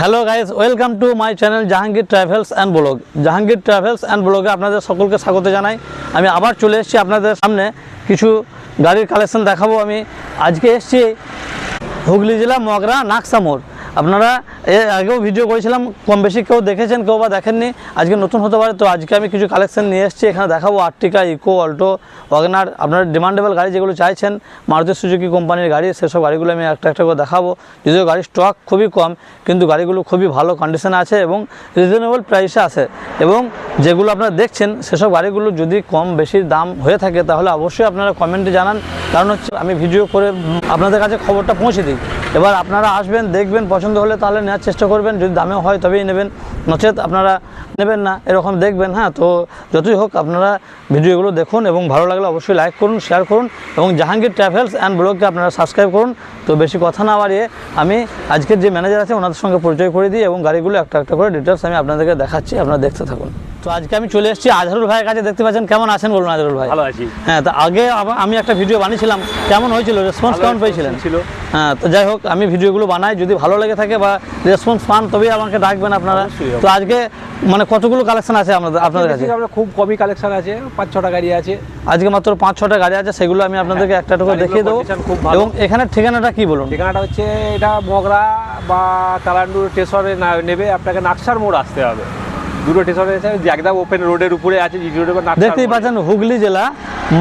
Hello guys welcome to my channel Jahangir travels and blog Jahangir travels and ব্লগে আপনাদের সকলকে স্বাগত জানাই। আমি আবার চলে এসেছি আপনাদের সামনে। কিছু গাড়ির কালেকশন দেখাবো আমি। আজকে এসেছি হুগলি জেলা মগরা নাকসা মোড়। আপনারা এর আগেও ভিডিও করেছিলাম কম বেশি কেউ দেখেছেন, কেউ বা দেখেননি, আজকে নতুন হতে পারে, তো আজকে আমি কিছু কালেকশন নিয়ে এসেছি, এখানে দেখাবো আর্টিকা ইকো অল্টো ওয়াগনার আপনারা ডিমান্ডেবল গাড়ি যেগুলো চাইছেন, মারুতি সুজুকি কোম্পানির গাড়ি, সেসব গাড়িগুলো আমি একটা একটা করে দেখাবো, যদিও গাড়ির স্টক খুবই কম, কিন্তু গাড়িগুলো খুবই ভালো কন্ডিশনে আছে এবং রিজনেবল প্রাইসে আছে এবং যেগুলো আপনারা দেখছেন, সেসব গাড়িগুলো যদি কম বেশি দাম হয়ে থাকে, তাহলে অবশ্যই আপনারা কমেন্টে জানান, কারণ হচ্ছে আমি ভিডিও করে আপনাদের কাছে খবরটা পৌঁছে দিই। এবার আপনারা আসবেন, দেখবেন পছন্দ হলে তাহলে নেওয়ার চেষ্টা করবেন। যদি দামেও হয় তবেই নেবেন। নচেত আপনারা নেবেন না এরকম দেখবেন হ্যাঁ? তো যতই হোক আপনারা ভিডিওগুলো দেখুন এবং ভালো লাগলে অবশ্যই লাইক করুন শেয়ার করুন এবং জাহাঙ্গীর ট্রাভেলস অ্যান্ড ব্লগকে আপনারা সাবস্ক্রাইব করুন। তো বেশি কথা না বাড়িয়ে আমি আজকের যে ম্যানেজার আছে ওনাদের সঙ্গে পরিচয় করে দিই এবং গাড়িগুলো একটা একটা করে ডিটেলস আমি আপনাদেরকে দেখাচ্ছি আপনারা দেখতে থাকুন। তো আজকে আমি চলে এসেছি আজহারুল ভাইয়ের কাছে দেখতে পাচ্ছেন? কেমন আছেন বলুন আজহারুল ভাই? ভালো আছি। হ্যাঁ তা আগে আমি একটা ভিডিও বানিয়েছিলাম। কেমন হয়েছিল? রেসপন্স কেমন পেয়েছিলেন? ছিল। হ্যাঁ তো যাই হোক আমি ভিডিওগুলো বানাই যদি ভালো লেগে থাকে বা রেসপন্স পান তবেই আমাকে ডাকবেন আপনারা। তো আজকে মানে কতগুলো কালেকশন আছে আপনাদের আপনাদের কাছে? খুব কমই কালেকশন আছে পাঁচ ছটা গাড়ি আছে। আজকে মাত্র পাঁচ ছটা গাড়ি আছে সেগুলো আমি আপনাদেরকে একটা একটা করে দেখিয়ে দেবো। এবং এখানে ঠিকানাটা কি বলুন? ঠিকানাটা হচ্ছে এটা মগরা বা তালান্ডুর স্টেশনে নেবে আপনাকে নাকসার মোড় আসতে হবে। দুটো স্টেশনে আছে একদম ওপেন রোডের উপরে আছে জি রোডের দেখতেই। পাচ্ছেন হুগলি জেলা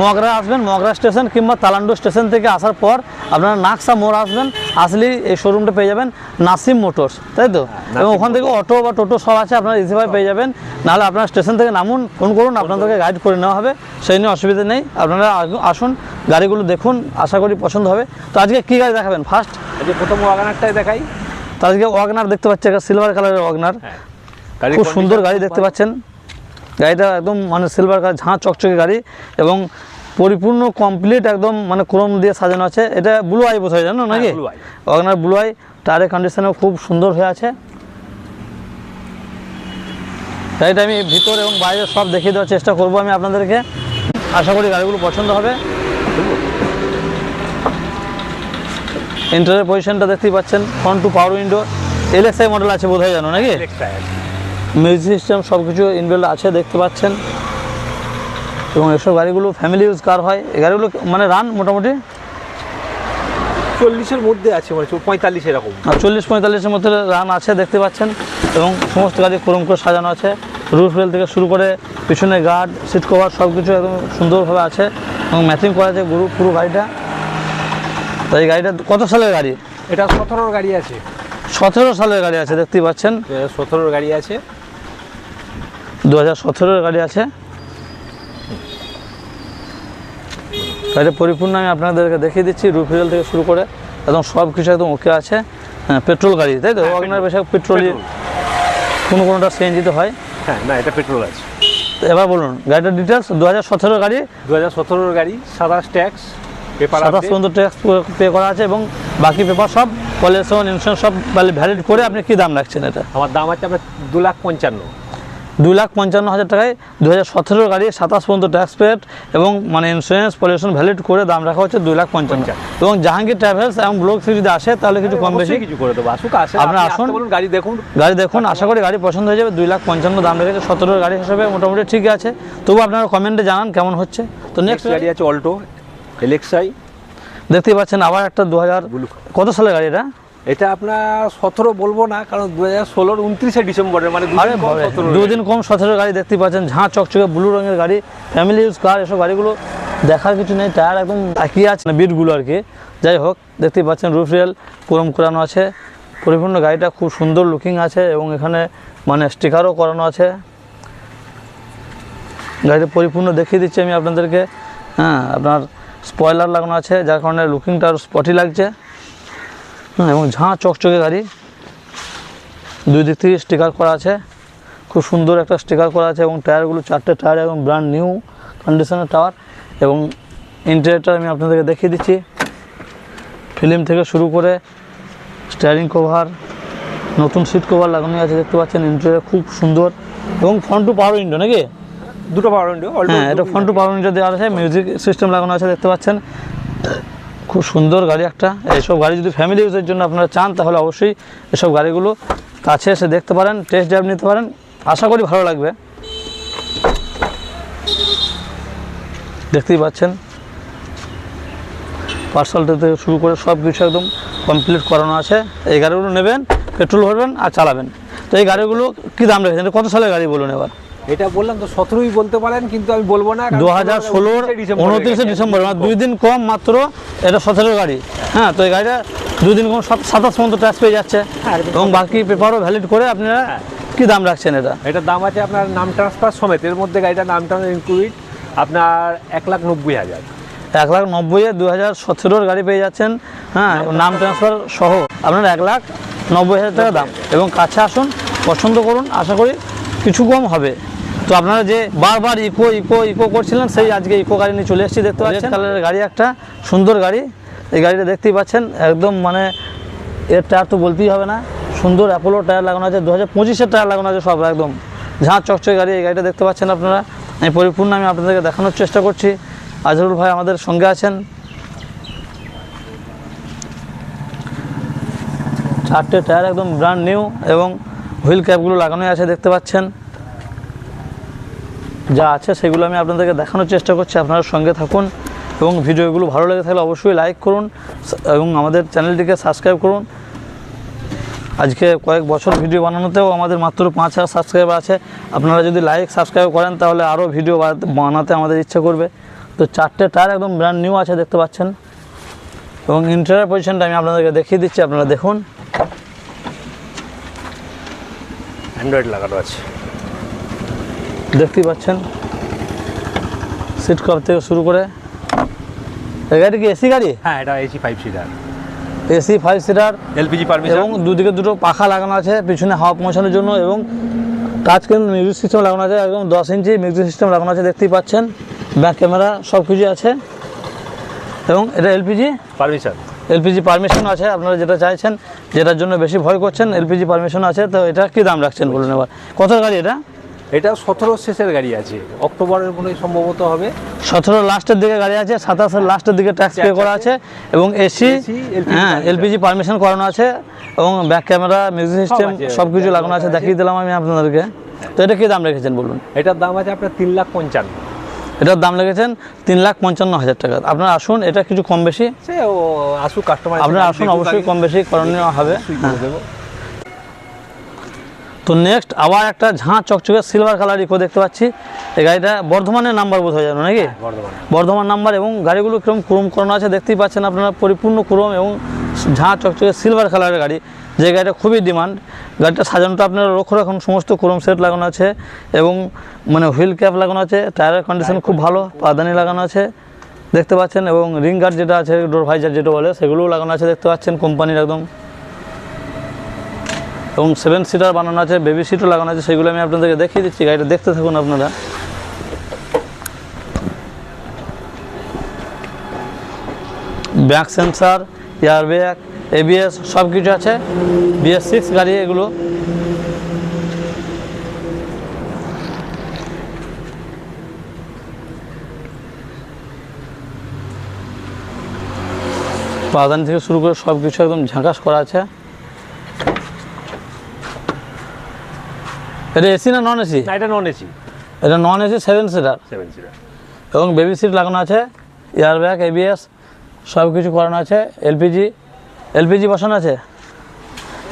মগরা আসবেন মগরা স্টেশন কিংবা তালান্ডু স্টেশন থেকে আসার পর আপনারা নাকসা মোড় আসবেন আসলেই এই শোরুমটা পেয়ে যাবেন নাসিম মোটরস তাই তো? এবং ওখান থেকে অটো বা টোটো সব আছে আপনারা ইজিভাবে পেয়ে যাবেন। নাহলে আপনারা স্টেশন থেকে নামুন ফোন করুন আপনাদেরকে গাইড করে নেওয়া হবে সেই নিয়ে অসুবিধা নেই। আপনারা আসুন গাড়িগুলো দেখুন আশা করি পছন্দ হবে। তো আজকে কী গাড়ি দেখাবেন? ফার্স্ট আজকে প্রথম ওয়াগানারটাই দেখাই। তো আজকে ওয়াগনার দেখতে পাচ্ছি একটা সিলভার কালারের ওয়াগনার। গাড়ির খুব সুন্দর গাড়ি দেখতে পাচ্ছেন। গাড়িটা একদম মানে সিলভার কালার ঝাঁ চকচকে গাড়ি এবং পরিপূর্ণ কমপ্লিট একদম মানে ক্রোম দিয়ে সাজানো আছে। এটা ব্লু আই বোধ হয় জানো নাকি? blue eye। Wagon R blue eye টায়ারের কন্ডিশনও খুব সুন্দর হয়ে আছে। গাড়িটা আমি ভিতর এবং বাইরে সব দেখিয়ে দেওয়ার চেষ্টা করব আমি আপনাদেরকে। আশা করি গাড়িগুলো পছন্দ হবে। ইন্টারের পজিশনটা দেখতেই পাচ্ছেন। Front two power window LSI model আছে বোধ হয় জানো নাকি। মিউজিক সিস্টেম সব কিছু ইনবিল্ড আছে দেখতে পাচ্ছেন। এবং এসব গাড়িগুলো ফ্যামিলি ইউজ কার হয়। এই গাড়িগুলো মানে রান মোটামুটি? চল্লিশের মধ্যে আছে মানে পঁয়তাল্লিশ এরকম। চল্লিশ পঁয়তাল্লিশের মধ্যে রান আছে দেখতে পাচ্ছেন। এবং সমস্ত গাড়ি ক্রম করে সাজানো আছে। রুফ রেল থেকে শুরু করে পিছনে গার্ড সিট কভার সব কিছু একদম সুন্দরভাবে আছে। এবং ম্যাচিং করা আছে গুরু পুরো গাড়িটা। তো এই গাড়িটা কত সালের গাড়ি? এটা সতেরোর গাড়ি আছে। সতেরো সালের গাড়ি আছে দেখতেই পাচ্ছেন। সতেরোর গাড়ি আছে। দু হাজার গাড়ি আছে। গাড়িটা পরিপূর্ণ আমি আপনাদেরকে দেখিয়ে দিচ্ছি রুফিরেল থেকে শুরু করে একদম সব কিছু একদম ওকে আছে। হ্যাঁ পেট্রোল গাড়ি তাই তো? হ্যাঁ, ওয়াগনার petrol। বেশি পেট্রোলই। কোনো কোনোটা সিএনজিতে হয়। হ্যাঁ না এটা পেট্রোল আছে। তো এবার বলুন গাড়িটার ডিটেলস দু হাজার সতেরো গাড়ি? দু হাজার সতেরোর গাড়ি সাতাশ ট্যাক্স পেপার সাতাশ পর্যন্ত ট্যাক্স পে করা আছে এবং বাকি পেপার সব পলিউশন ইন্স্যুরেন্স সব ভ্যালিড করে আপনি কী দাম রাখছেন এটা? আমার দাম আছে আপনার দু লাখ পঞ্চান্ন। দুই লাখ পঞ্চান্ন হাজার টাকায় দু হাজার সতেরো গাড়ি সাতাশ পর্যন্ত ট্যাক্স পেড এবং মানে ইন্স্যুরেন্স পলিউশন ভ্যালিড করে দাম রাখা হচ্ছে দুই লাখ পঞ্চান্ন। এবং জাহাঙ্গীর ট্রাভেলস এবং ব্লক থেকে যদি আসে তাহলে কিছু কম বেশি। কিছু করে দেবো। আসুক আসে আপনারা আপনি আসুন। বলুন গাড়ি দেখুন। গাড়ি দেখুন আশা করি গাড়ি পছন্দ হয়ে যাবে। দুই লাখ পঞ্চান্ন দাম রেখেছে সতেরোর গাড়ি হিসেবে মোটামুটি ঠিক আছে। তবু আপনারা কমেন্টে জানান কেমন হচ্ছে। তো নেক্সট নেক্সট গাড়ি আছে অল্টো এলেক্সাই দেখতেই পাচ্ছেন আবার একটা দু হাজার কত সালের গাড়ি এটা? এটা আপনার সতেরো বলব না কারণ দু হাজার ষোলোর উনত্রিশে ডিসেম্বরের মানে দুদিন কম সতেরো গাড়ি দেখতে পাচ্ছেন ঝাঁ চকচকে ব্লু রঙের গাড়ি ফ্যামিলি ইউজ কার এসব গাড়িগুলো দেখার কিছু নেই টায়ার একদম তাকিয়ে আছে না বিটগুলো আর কি। যাই হোক দেখতেই পাচ্ছেন রুফ রেল কোরম করানো আছে। পরিপূর্ণ গাড়িটা খুব সুন্দর লুকিং আছে এবং এখানে মানে স্টিকারও করানো আছে। গাড়িটা পরিপূর্ণ দেখিয়ে দিচ্ছি আমি আপনাদেরকে। হ্যাঁ আপনার স্পয়লার লাগানো আছে যার কারণে লুকিংটা আরও স্পটি লাগছে। হ্যাঁ এবং ঝাঁ চকচকে গাড়ি। দুই দিক থেকে স্টিকার করা আছে। খুব সুন্দর একটা স্টিকার করা আছে এবং টায়ারগুলো চারটে টায়ার এবং ব্র্যান্ড নিউ কন্ডিশনের টায়ার এবং ইন্টারিয়ারটা আমি আপনাদেরকে দেখিয়ে দিচ্ছি। ফিল্ম থেকে শুরু করে স্টিয়ারিং কভার নতুন সিট কভার লাগানো আছে দেখতে পাচ্ছেন ইন্টারিয়ার খুব সুন্দর। এবং ফ্রন্ট টু পাওয়ার উইন্ডো নাকি? দুটো পাওয়ার উইন্ডো হ্যাঁ এটা ফ্রন্ট টু পাওয়ার উইন্ডো দেওয়া আছে মিউজিক সিস্টেম লাগানো আছে দেখতে পাচ্ছেন। খুব সুন্দর গাড়ি একটা। এইসব গাড়ি যদি ফ্যামিলি ইউজের জন্য আপনারা চান, তাহলে অবশ্যই এসব গাড়িগুলো কাছে এসে দেখতে পারেন টেস্ট ড্রাইভ নিতে পারেন। আশা করি ভালো লাগবে। দেখতেই পাচ্ছেন। পার্সেলটা থেকে শুরু করে সব কিছু একদম কমপ্লিট করানো আছে। এই গাড়িগুলো নেবেন পেট্রোল ভরবেন আর চালাবেন। তো এই গাড়িগুলো কী দাম রেখেছেন? কত সালের গাড়ি বলুন এবার? এটা বললাম তো সতেরোই বলতে পারেন কিন্তু আমি বলব না দু হাজার ষোলোর উনত্রিশে ডিসেম্বর মানে দুই দিন কম মাত্র এটা সতেরো গাড়ি। হ্যাঁ তো এই গাড়িটা দুই দিন কম সাত- সাতাশ পর্যন্ত ট্যাক্স পেয়ে যাচ্ছে। হ্যাঁ, এবং বাকি পেপারও ভ্যালিড করে আপনারা কী দাম রাখছেন এটা? এটার দাম আছে আপনার নাম ট্রান্সফার সমেত এর মধ্যে গাড়িটার নাম ট্রান্সফার ইনক্লুড আপনার এক লাখ নব্বই হাজার। এক লাখ নব্বই দু হাজার সতেরোর গাড়ি পেয়ে যাচ্ছেন হ্যাঁ নাম ট্রান্সফার সহ আপনার এক লাখ নব্বই হাজার টাকা দাম। এবং কাছে আসুন পছন্দ করুন আশা করি কিছু কম হবে। তো আপনারা যে বারবার ইকো ইকো ইকো করছিলেন সেই আজকে ইকো গাড়ি নিয়ে চলে এসেছি দেখতে পাচ্ছেন? কালারের গাড়ি একটা সুন্দর গাড়ি। এই গাড়িটা দেখতেই পাচ্ছেন একদম মানে এর টায়ার তো বলতেই হবে না। সুন্দর অ্যাপোলো টায়ার লাগানো আছে দু হাজার পঁচিশের টায়ার লাগানো আছে সব একদম। ঝাঁ চকচকে গাড়ি এই গাড়িটা দেখতে পাচ্ছেন আপনারা? আমি পরিপূর্ণ আমি আপনাদেরকে দেখানোর চেষ্টা করছি। আজরুল ভাই আমাদের সঙ্গে আছেন। চারটে টায়ার একদম ব্র্যান্ড নিউ এবং হুইল ক্যাপগুলো লাগানোই আছে দেখতে পাচ্ছেন। যা আছে সেগুলো আমি আপনাদেরকে দেখানোর চেষ্টা করছি। আপনারা সঙ্গে থাকুন এবং ভিডিওগুলো ভালো লেগে থাকলে অবশ্যই লাইক করুন এবং আমাদের চ্যানেলটিকে সাবস্ক্রাইব করুন। আজকে কয়েক বছর ভিডিও বানানোতেও আমাদের মাত্র পাঁচ হাজার সাবস্ক্রাইবার আছে। আপনারা যদি লাইক সাবস্ক্রাইব করেন তাহলে আরও ভিডিও বানাতে আমাদের ইচ্ছা করবে। তো চারটে টায়ার একদম ব্র্যান্ড নিউ আছে, দেখতে পাচ্ছেন। এবং ইন্টারিয়ার পজিশনটা আমি আপনাদেরকে দেখিয়ে দিচ্ছি, আপনারা দেখুন। অ্যান্ড্রয়েড লাগানো আছে। দেখতেই পাচ্ছেন। সিট কভার থেকে শুরু করে। এই গাড়ি কি এসি গাড়ি? হ্যাঁ এটা AC five seater AC five seater LPG permission এবং দুদিকে দুটো পাখা লাগানো আছে পিছনে হাওয়া পৌঁছানোর জন্য এবং টাচ কিন্তু মিউজিক সিস্টেম লাগানো আছে একদম দশ ইঞ্চি মিউজিক সিস্টেম লাগানো আছে দেখতেই পাচ্ছেন। ব্যাক ক্যামেরা সব কিছু আছে। এবং এটা এলপিজি পারমিশন এলপিজি পারমিশন আছে আপনারা যেটা চাইছেন যেটার জন্য বেশি ভয় করছেন এলপিজি পারমিশন আছে তো এটা কী দাম রাখছেন বলুন এবার। কত গাড়ি এটা? এটা সতেরো শেষের গাড়ি আছে। অক্টোবরের মনে সম্ভবত হবে। সতেরো লাস্টের দিকে গাড়ি আছে সাতাশের লাস্টের দিকে ট্যাক্স পে করা আছে এবং এসি হ্যাঁ এলপিজি পারমিশন করানো আছে এবং ব্যাক ক্যামেরা মিউজিক সিস্টেম। সব কিছু লাগানো আছে দেখিয়ে দিলাম আমি আপনাদেরকে। তো এটা কী দাম রেখেছেন বলুন? এটার দাম আছে আপনার তিন লাখ পঞ্চান্ন। এটার দাম লেগেছেন তিন লাখ পঞ্চান্ন হাজার টাকা। আপনারা আসুন এটা কিছু কম বেশি। আপনারা আসুন অবশ্যই কম বেশি করণীয় হবে। হ্যাঁ। তো নেক্সট আবার একটা ঝাঁ চকচকে সিলভার কালার ইকো দেখতে পাচ্ছি। এই গাড়িটা বর্ধমানের নাম্বার বোধ হয়ে যাবে নাকি বর্ধমান। নাম্বার এবং গাড়িগুলো কীরকম ক্রোম করানো আছে দেখতেই পাচ্ছেন আপনারা পরিপূর্ণ ক্রোম এবং ঝাঁ চকচকে সিলভার কালারের গাড়ি। যে গাড়িটা খুবই ডিমান্ড গাড়িটা সাজানোটা আপনারা লক্ষ্য রাখুন সমস্ত ক্রোম সেট লাগানো আছে এবং মানে হুইল ক্যাপ লাগানো আছে টায়ারের কন্ডিশন খুব ভালো পাদানি লাগানো আছে দেখতে পাচ্ছেন এবং রিং গার্ড যেটা আছে ডোর ভাইজার যেটা বলে সেগুলোও লাগানো আছে দেখতে পাচ্ছেন কোম্পানির একদম এবং সেভেন সিটার বানানো আছে বেবি সিটও লাগানো আছে সেগুলো আমি আপনাদেরকে দেখিয়ে দিচ্ছি। গাড়িটা দেখতে থাকুন আপনারা। Back sensor, air bag ABS সব কিছু আছে। বিএস সিক্স গাড়ি এগুলো। পাদানি থেকে শুরু করে সব কিছু একদম ঝাঁকাস করা আছে। এটা এসি না নন এসি? না এটা নন এসি। এটা non AC seven seater seven seater এবং বেবি সিট লাগানো আছে এয়ার ব্যাগ এবিএস সব কিছু করানো আছে এলপিজি এলপিজি বসানো আছে?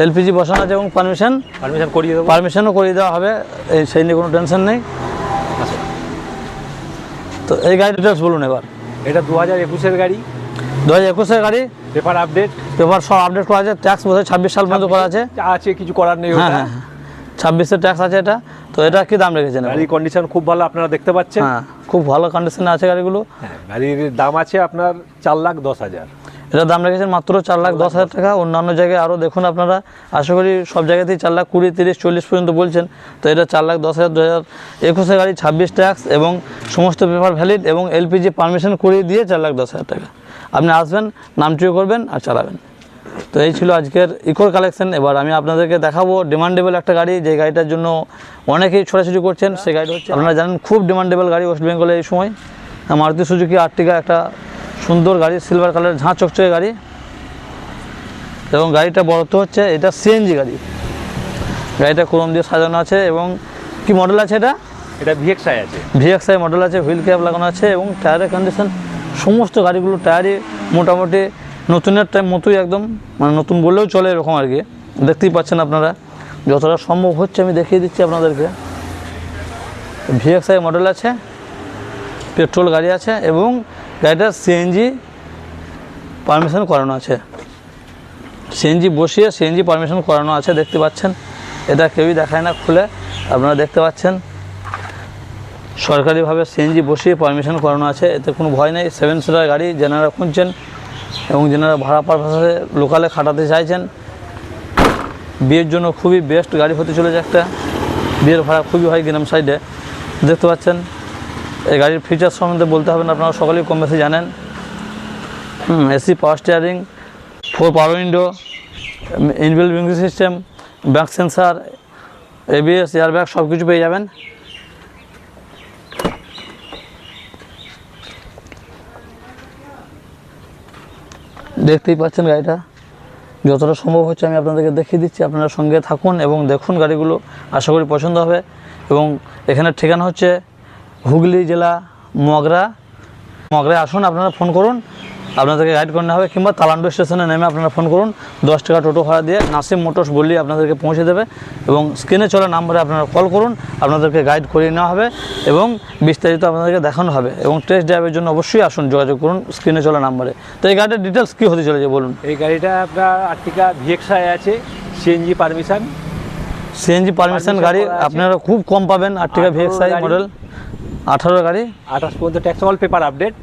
এলপিজি বসানো আছে এবং পারমিশন পারমিশন করিয়ে দেবো। পারমিশনও করিয়ে দেওয়া হবে এই সেই নিয়ে কোনো টেনশন নেই। তো এই গাড়ি ডিটেলস বলুন এবার। এটা দু হাজার একুশের গাড়ি। দু হাজার একুশের গাড়ি? পেপার আপডেট পেপার সব আপডেট করা আছে ট্যাক্স বোধহয় ছাব্বিশ সাল পর্যন্ত করা আছে। আছে কিছু করার নেই হ্যাঁ হ্যাঁ হ্যাঁ। ছাব্বিশের ট্যাক্স আছে এটা। তো এটা কি দাম রেখেছেন? গাড়ির কন্ডিশন খুব ভালো আপনারা দেখতে পাচ্ছেন। হ্যাঁ খুব ভালো কন্ডিশনে আছে গাড়িগুলো। হ্যাঁ গাড়ির দাম আছে আপনার চার লাখ দশ হাজার। এটার দাম রেখেছেন মাত্র চার লাখ দশ হাজার টাকা। অন্যান্য জায়গায় আরও দেখুন আপনারা আশা করি সব জায়গাতেই চার লাখ কুড়ি তিরিশ চল্লিশ পর্যন্ত বলছেন। তো এটা চার লাখ দশ হাজার দু হাজার একুশে গাড়ি ছাব্বিশ ট্যাক্স এবং সমস্ত পেপার ভ্যালিড এবং এলপিজি পারমিশন করিয়ে দিয়ে চার লাখ দশ হাজার টাকা। আপনি আসবেন নামটিও করবেন আর চালাবেন। তো এই ছিল আজকের ইকোর কালেকশন এবার আমি আপনাদেরকে দেখাবো ডিমান্ডেবল একটা গাড়ি যে গাড়িটার জন্য অনেকেই ছোটাছুটি করছেন সেই গাড়িটা হচ্ছে আপনারা জানেন খুব ডিমান্ডেবল গাড়ি ওয়েস্ট বেঙ্গলে এই সময়। মারুতি সুজুকি আর্টিকা একটা সুন্দর গাড়ি সিলভার কালারের ঝাঁ চকচকে গাড়ি। এবং গাড়িটা বড় তো হচ্ছে এটা সিএনজি গাড়ি। গাড়িটা ক্রোম দিয়ে সাজানো আছে এবং কি মডেল আছে এটা? এটা ভিএক্সআই আছে। ভিএক্সআই মডেল আছে হুইল ক্যাপ লাগানো আছে এবং টায়ারের কন্ডিশন সমস্ত গাড়িগুলো টায়ারই মোটামুটি নতুনের টাইম মতোই একদম মানে নতুন বললেও চলে এরকম আর কি। দেখতেই পাচ্ছেন আপনারা, যতটা সম্ভব হচ্ছে আমি দেখিয়ে দিচ্ছি আপনাদেরকে। ভিএক্সআই মডেল আছে পেট্রোল গাড়ি আছে, এবং গাড়িটা সিএনজি পারমিশন করানো আছে। সিএনজি বসিয়ে সিএনজি পারমিশন করানো আছে, দেখতে পাচ্ছেন। এটা কেউই দেখায় না, খুলে আপনারা দেখতে পাচ্ছেন। সরকারিভাবে সিএনজি বসিয়ে পারমিশন করানো আছে, এতে কোনো ভয় নেই। সেভেন সিটার গাড়ি যেনারা খুঁজছেন এবং যেনারা ভাড়া পারপাসে লোকালে খাটাতে চাইছেন, বিয়ের জন্য খুবই বেস্ট গাড়ি হতে চলেছে একটা। বিয়ের ভাড়া খুবই হয় গ্রাম সাইডে দেখতে পাচ্ছেন, এই গাড়ির ফিচার সম্বন্ধে বলতে হবে না, আপনারা সকলেই কম বেশি জানেন। AC power steering four power window braking system back sensor ABS air bag সব কিছু পেয়ে যাবেন। দেখতেই পাচ্ছেন গাড়িটা। যতটা সম্ভব হচ্ছে আমি আপনাদেরকে দেখিয়ে দিচ্ছি। আপনারা সঙ্গে থাকুন এবং দেখুন গাড়িগুলো। আশা করি পছন্দ হবে। এবং এখানে ঠিকানা হচ্ছে হুগলি জেলা মগরা। মগরায় আসুন, আপনারা ফোন করুন। আপনাদেরকে গাইড করতে হবে কিংবা তালান্ডু স্টেশনে নেমে আপনারা ফোন করুন। দশ টাকা টোটো ভাড়া দিয়ে নাসিম মোটরস বললেই আপনাদেরকে পৌঁছে দেবে এবং স্ক্রিনে চলা নাম্বারে আপনারা কল করুন আপনাদেরকে গাইড করিয়ে নেওয়া হবে এবং বিস্তারিত আপনাদেরকে দেখানো হবে এবং টেস্ট ড্রাইভের জন্য অবশ্যই আসুন যোগাযোগ করুন স্ক্রিনে চলা নাম্বারে তো এই গাড়ির ডিটেলস কী হতে চলেছে বলুন? এই গাড়িটা আপনার আর্টিকা ভিএক্সআই আছে সিএনজি পারমিশন সিএনজি পারমিশন গাড়ি আপনারা খুব কম পাবেন আর্টিকা 18 ভিএক্সআই মডেল আঠারো গাড়ি। আঠাশ পর্যন্ত ট্যাক্স অল পেপার আপডেট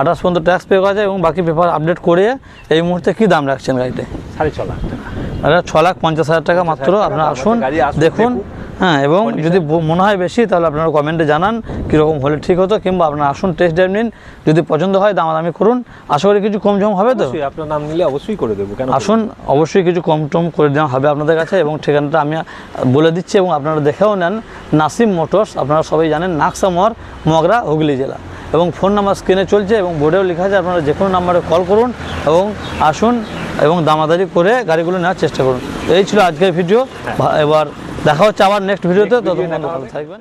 আঠাশ পর্যন্ত ট্যাক্স পে করা যায় এবং বাকি পেপার আপডেট করে এই মুহূর্তে কী দাম রাখছেন গাড়িতে? সাড়ে ছ লাখ টাকা। ছ লাখ পঞ্চাশ হাজার টাকা মাত্র আপনারা আসুন দেখুন। হ্যাঁ এবং যদি মনে হয় বেশি তাহলে আপনারা কমেন্টে জানান কীরকম হলে ঠিক হতো কিংবা আপনারা আসুন টেস্ট ড্রাইভ নিন যদি পছন্দ হয় দামাদামি করুন। আশা করি কিছু কম জম হবে তো? আপনার নাম নিলে অবশ্যই করে দেবো কেন আসুন অবশ্যই কিছু কম টম করে দেওয়া হবে আপনাদের কাছে এবং ঠিকানাটা আমি বলে দিচ্ছি এবং আপনারা দেখেও নেন নাসিম মোটরস আপনারা সবাই জানেন নাকসামর মগরা হুগলি জেলা। এবং ফোন নাম্বার স্ক্রিনে চলছে এবং বোর্ডেও লেখা আছে আপনারা যে কোনো নাম্বারে কল করুন এবং আসুন এবং দামাদারি করে গাড়িগুলো নেওয়ার চেষ্টা করুন। এই ছিল আজকের ভিডিও। এবার দেখা হচ্ছে আবার নেক্সট ভিডিওতে। ততক্ষণ ভালো থাকবেন।